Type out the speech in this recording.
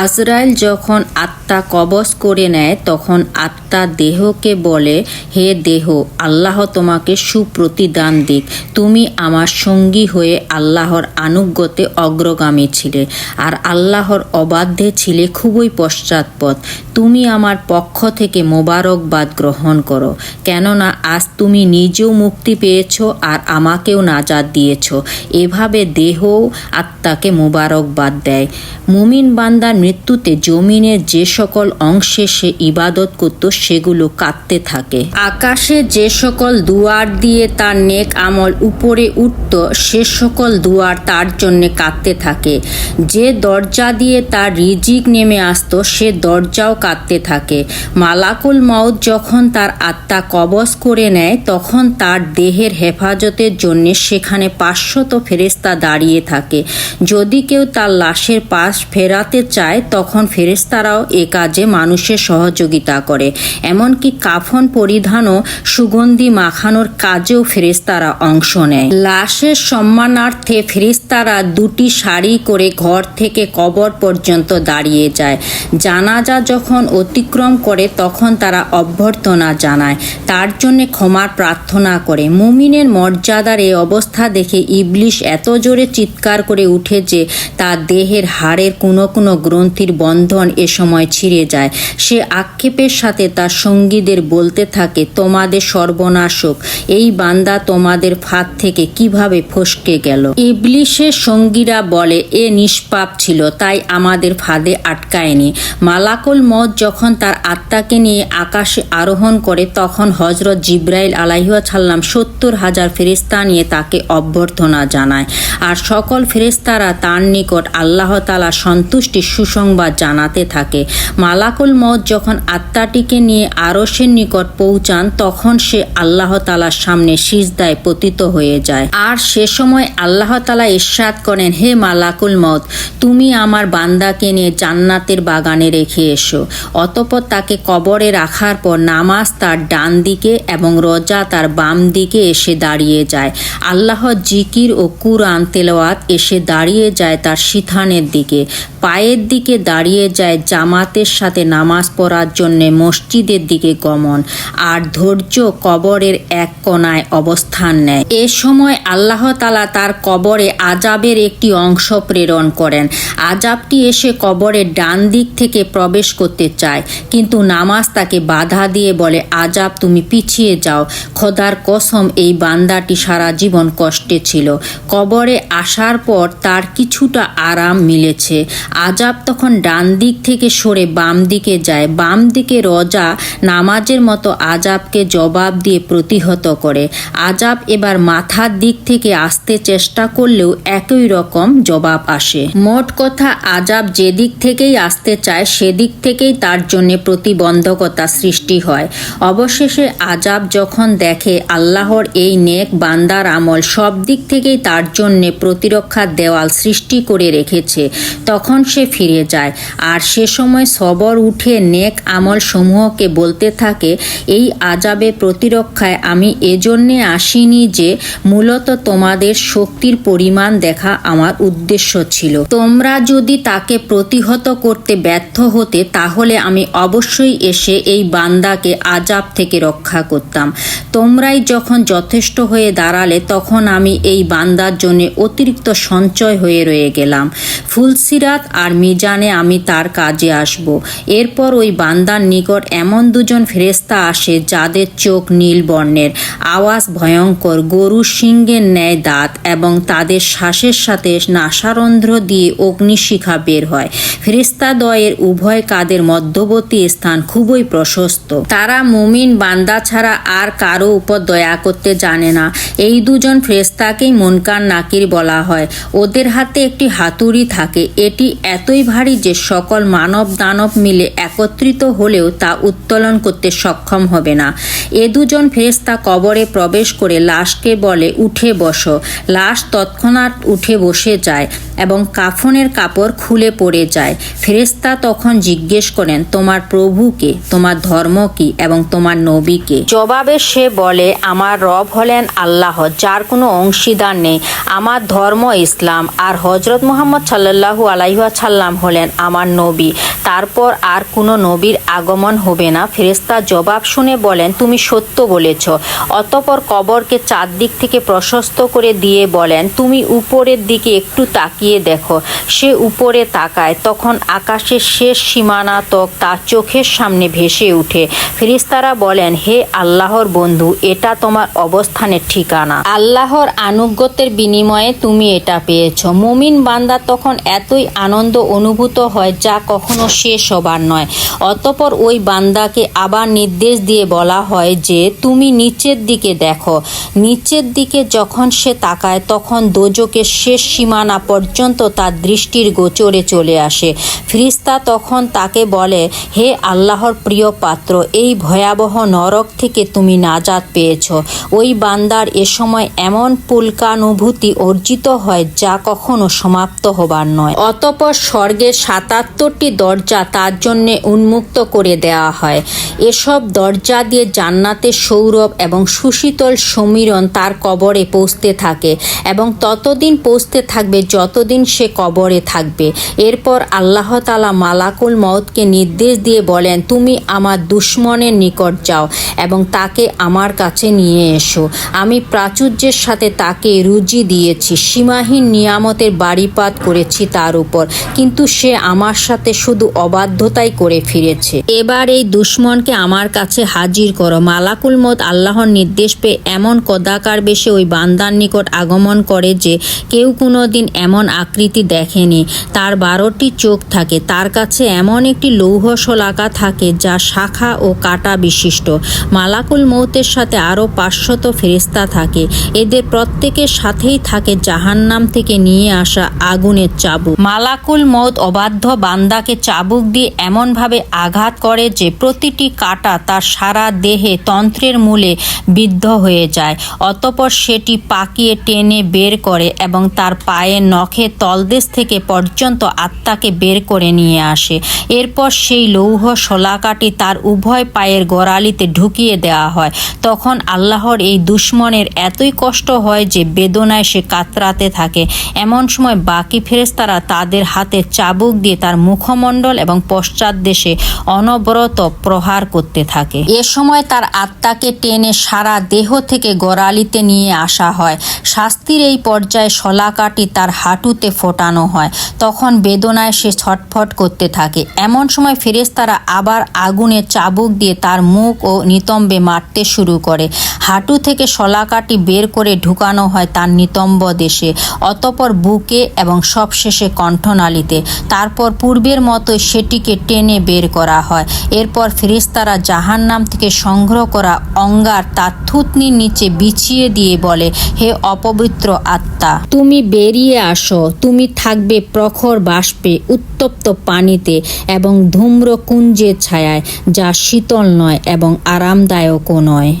আজরাইল যখন আত্মা কবজ করে নেয়, তখন আত্মা দেহকে বলে, হে দেহ, আল্লাহ তোমাকে সুপ্রতিদান দিক। তুমি আমার সঙ্গী হয়ে আল্লাহর আনুগত্যে অগ্রগামী ছিলে, আর আল্লাহর অবাধ্যে ছিলে খুবই পশ্চাৎপদ। তুমি আমার পক্ষ থেকে মোবারকবাদ গ্রহণ করো, কেননা আজ তুমি নিজেও মুক্তি পেয়েছ আর আমাকেও নাজাদ দিয়েছ। এভাবে দেহ আত্মাকে মোবারকবাদ দেয়। মুমিন বান্দার মৃত্যুতে জমিনের যে সকল অংশে সে ইবাদত করত, সেগুলো কাঁদতে থাকে। আকাশে যে সকল দুয়ার দিয়ে তার নেক আমল উপরে উঠত, সে সকল দুয়ার তার জন্যে কাঁদতে থাকে। যে দরজা দিয়ে তার রিজিক নেমে আসতো, সে দরজাও কাঁদতে থাকে। মালাকুল মাউত যখন তার আত্মা কবজ করে নেয়, তখন তার দেহের হেফাজতের জন্য সেখানে পাঁচশত ফেরেস্তা দাঁড়িয়ে থাকে। যদি কেউ তার লাশের পাশ ফেরাতে চায় তখন ফেরেস্তারাও এ কাজে মানুষের সহযোগিতা করে। এমনকি কাফন পরিধানও সুগন্ধি মাখানোর কাজেও ফেরেস্তারা অংশ নেয়। লাশের সম্মানার্থে ফেরেস্তারা দুটি শাড়ি করে ঘর থেকে কবর পর্যন্ত দাঁড়িয়ে যায়। জানাজা যখন অতিক্রম করে, তখন তারা অভ্যর্থনা জানায়। তার জন্য ক্ষমার প্রার্থনা করে। মুমিনের মর্যাদার এই অবস্থা দেখে ইবলিশ এত জোরে চিৎকার করে উঠে যে, তার দেহের হাড়ের কোনো কোনো গ্রন্থির বন্ধন এ সময় ছিঁড়ে যায়। সে আক্ষেপের সাথে তার সঙ্গীদের বলতে থাকে, তোমাদের সর্বনাশক এই বান্দা তোমাদের ফাঁদ থেকে কীভাবে ফসকে গেল? ইবলিশের সঙ্গীরা বলে, এ নিষ্পাপ ছিল, তাই আমাদের ফাঁদে আটকায়নি। মালাকুল মত যখন তার আত্মাকে নিয়ে আকাশে আরোহণ করে, তখন হজরত জিব্রাইল আলাইহাল্লাম সত্তর হাজার ফেরিস্তা নিয়ে তাকে অভ্যর্থনা জানায়। আর সকল ফেরেস্তারা তার নিকট আল্লাহ তালা সন্তুষ্টির সুসংবাদ জানাতে থাকে। মালাকুল মত যখন আত্মাটিকে নিয়ে আরসের নিকট পৌঁছান, তখন সে আল্লাহ তালার সামনে সিজদায় পতিত হয়ে যায়। আর সে সময় আল্লাহ তালা ইরশাদ করেন, হে মালাকুল মত তুমি আমার বান্দাকে নিয়ে জান্নাতের বাগানে রেখে এসো। অতপর তাকে কবরে রাখার পর নামাজ তার ডান দিকে এবং রোজা তার বাম দিকে এসে দাঁড়িয়ে যায়। আল্লাহ জিকির ও কুরআন তেলাওয়াত এসে দাঁড়িয়ে যায় তার সিথানের দিকে। পায়ের দিকে দাঁড়িয়ে যায় জামাতের সাথে নামাজ পড়ার জন্যে মসজিদের দিকে গমন আর ধৈর্য কবরের এক কোনায় অবস্থান নেয়। এ সময় আল্লাহ তালা তার কবরে আজাবের একটি অংশ প্রেরণ করেন। আজাবটি এসে কবরের ডান দিক থেকে প্রবেশ করতে চায়, কিন্তু নামাজ তাকে বাধা দিয়ে বলে আজাব তুমি পিছিয়ে যাও। খোদার কসম, এই বান্দাটি সারা জীবন কষ্টে ছিল। কবরে আসার পর তার কিছুটা আরাম মিলেছে। আজাব তখন ডান দিক থেকে সরে বাম দিকে যায়। বাম দিকে রজা নামাজের মতো আজাবকে জবাব দিয়ে প্রতিহত করে। আজাব এবার মাথার দিক থেকে আসতে চেষ্টা করলেও একই রকম জবাব আসে। মোট কথা আজাব যেদিক থেকেই আসতে চায়, সেদিক থেকেই তার জন্য প্রতিবন্ধকতা সৃষ্টি হয়। অবশেষে আজাব যখন দেখে আল্লাহর এই নেক বান্দার আমল সব দিক থেকেই তার জন্যে প্রতিরক্ষার দেওয়াল সৃষ্টি করে রেখেছে, তখন সে ফিরে যায়। আর সে সময় সবর উঠে নেক আমল সমূহকে বলতে থাকে, এই আজাবে প্রতিরক্ষায় আমি এজন্যে আসিনি যে মূলত তোমাদের শক্তির পরিমাণ দেখা আমার উদ্দেশ্য ছিল। তোমরা যদি তাকে প্রতিহত করতে ব্যর্থ হতে, তাহলে আমি অবশ্যই এসে এই বান্দাকে আজাব থেকে রক্ষা করতাম। তোমরাই যখন যথেষ্ট হয়ে দাঁড়ালে, তখন আমি এই বান্দার জন্য অতিরিক্ত সঞ্চয় হয়ে রয়ে গেলাম। ফুলসিরাত আর মিজানে আমি তার কাজে আসব। এরপর ওই বান্দার নিকট এমন দুজন ফেরেস্তা আসে যাদের চোখ নীল বর্ণের। আওয়াজ ভয়ঙ্কর, গরু সিংহের ন্যায় দাঁত এবং তাদের শ্বাসের সাথে নাসারন্ধ্র দিয়ে অগ্নিশিখা বের হয়। ফেরিস্তাদ্বয়ের উভয় কাদের মধ্যবর্তী স্থান খুবই প্রশস্ত। তারা মুমিন বান্দা ছাড়া আর কারও উপর দয়া করতে জানে না। এই দুজন ফেরেস্তাকেই মুনকার নাকির বলা হয়। ওদের হাতে একটি হাতুড়ি থাকে। এটি এতই ভারী যে সকল মানব দানব মিলে একত্রিত হলেও তা উত্তোলন করতে সক্ষম হবে না। এ দুজন ফেরেস্তা কবরে প্রবেশ করে লাশকে বলে, উঠে বসো। লাশ তৎক্ষণাৎ উঠে বসে যায় এবং কাফনের কাপড় খুলে পড়ে যায়। ফেরেস্তা তখন জিজ্ঞেস করেন, তোমার প্রভুকে তোমার ধর্ম কি? এবং তোমার নবীকে জবাবে সে বলে, আমার রব হলেন আল্লাহ, যার কোনো অংশীদার নেই। আমার ধর্ম ইসলাম। আর হজরত মোহাম্মদ সাল্লাহু আলাইহাল্লাম হলেন আমার নবী। তারপর আর কোনো নবীর আগমন হবে না। ফেরেস্তা জবাব শুনে বলেন, তুমি সত্য বলেছ। অতপর কবরকে চারদিক থেকে প্রশস্ত করে দিয়ে বলেন, তুমি উপরের দিকে একটু তাকিয়ে দেখো। সে উপরে তাকায়, তখন আকাশের শেষ সীমানা তক তার চোখের সামনে ভেসে উঠে। ফেরিস্তারা বলেন, হে আল্লাহর বন্ধু, এটা তোমার অবস্থানের ঠিকানা। আল্লাহর আনুগত্যের বিনিময়ে তুমি এটা পেয়েছ। মুমিন বান্দা তখন এতই আনন্দ অনুভূত হয় যা কখনো শেষ হবার নয়। অতপর ওই বান্দাকে আবার নির্দেশ দিয়ে বলা হয় যে, তুমি নিচের দিকে দেখো। নিচের দিকে যখন সে তাকায়, তখন দোজকের শেষ সীমানা পর্যন্ত তার দৃষ্টির গোচরে চলে আসে। ফ্রিস্তা তখন তাকে বলে, হে আল্লাহর প্রিয় পাত্র, এই ভয়াবহ নরক থেকে তুমি নাজাত পেয়েছ। ওই বান্দার এ সময় এমন পুলকানুভূতি অর্জিত হয় যা কখনো সমাপ্ত হবার নয়। অতপর স্বর্গের সাতাত্তরটি দরজা তার জন্য উন্মুক্ত করে দেওয়া হয়। এসব দরজা দিয়ে জান্নাতের সৌরভ এবং সুশীতল সমীরণ তার কবরে পৌঁছতে থাকে এবং ততদিন পৌঁছতে থাকবে যতদিন সে কবরে থাকবে। এরপর আল্লাহ তালা মালাকুল মতকে নির্দেশ দিয়ে বলেন, তুমি আমার দুশ্মনের নিকট যাও এবং তাকে আমার কাছে নিয়ে এসো। আমি প্রাচুর্যের সাথে তাকে রুজি দিয়েছি। সীমাহীন নিয়ামতের বাড়িপাত করেছি। তার উপর। কিন্তু সে আমার সাথে শুধু অবাধ্যতাই করে ফিরেছে। এবার এই দুশ্মনকে আমার কাছে হাজির করো। মালাকুল মত আল্লাহর নির্দেশ পেয়ে এমন কদাকার বেশে ওই বান্দার নিকট আগমন করে যে কেউ কোনো দিন এমন আকৃতি দেখেনি। তার বারোটি চোখ থাকে। তার কাছে এমন একটি লৌহ শলাকা থাকে যা শাখা ও কাটা বিশিষ্ট। মালাকুল মৌতের সাথে আরও পাঁচশত ফেরিস্তা থাকে। এদের প্রত্যেকের সাথেই থাকে জাহান্নাম থেকে নিয়ে আসা আগুনের চাবুক। মালাকুল মৌত অবাধ্য বান্দাকে চাবুক দিয়ে এমনভাবে আঘাত করে যে প্রতিটি কাটা তার সারা দেহে তন্ত্রের মূলে বিদ্ধ হয়ে যায়। অতপর সেটি পাকিয়ে টেনে বের করে এবং তার পায়ের নখে তলদেশ থেকে পর্যন্ত আত্মাকে বের করে নিয়ে আসে। এরপর সেই লৌহ শলাকাটি তার উভয় পায়ের গোড়ালিতে ঢুকিয়ে দেওয়া হয়। তখন আল্লাহর এই দুশ্মনের এতই কষ্ট হয় যে বেদনায় সে কাতরাতে থাকে। এমন সময় বাকি ফেরেস্তারা তাদের হাতে চাবুক দিয়ে তার মুখমণ্ডল এবং পশ্চাৎ দেশে অনবরত প্রহার করতে থাকে। এ সময় তার আত্মাকে টেনে সারা দেহ থেকে গোড়ালিতে নিয়ে আসা হয়। শাস্তির এই পর্যায়ে শলাকাটি তার হাঁটুতে ফোটানো হয়। তখন বেদনায় সে ছটফট করতে থাকে। এমন সময় ফেরেস্তারা আবার আগুনে চাবুক দিয়ে তার মুখ ও নিতম্বে মারতে শুরু করে। হাঁটু থেকে শলাকাটি বের করে ঢুকানো হয় তার নিতম্ব দেশে। অতপর বুকে এবং সবশেষে কণ্ঠনালীতে। তারপর পূর্বের মতো সেটিকে টেনে বের করা হয়। এরপর ফেরেস্তারা জাহান্নাম থেকে সংগ্রহ করা অঙ্গার তার থুতনির নিচে বিছিয়ে দিয়ে বলে, হে অপবিত্র আত্মা, তুমি বেরিয়ে আসো। তুমি থাকবে প্রখর বাষ্পে, উত্তপ্ত পানিতে এবং ধূম্রকুঞ্জের ছায়ায়, যা শীতল নয় এবং আরামদায়কও নয়।